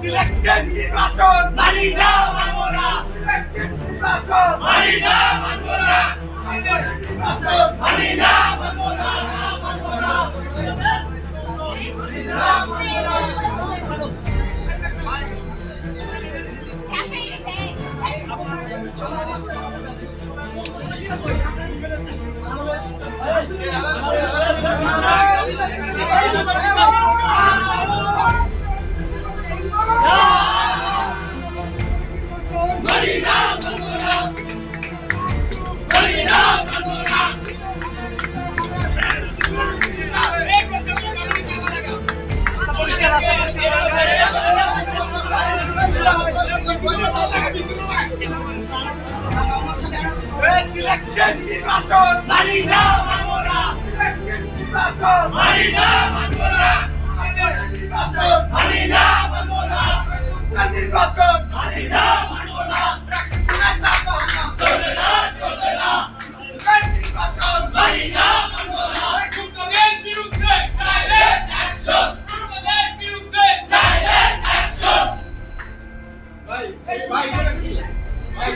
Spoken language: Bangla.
সিলেক্টেড নির্বাচন। মানি না না সিলেক্টেড নির্বাচন। মানি না মানবো না নির্বাচন। মানি না মানবো না মানি না মানবো না না মানবো না পরিষ্কার রাস্তা সিলেক্টেড নির্বাচন মানি না নির্বাচন মানি না মানবো না নির্বাচন মানি না ভাই ভাই এটা কি ভাই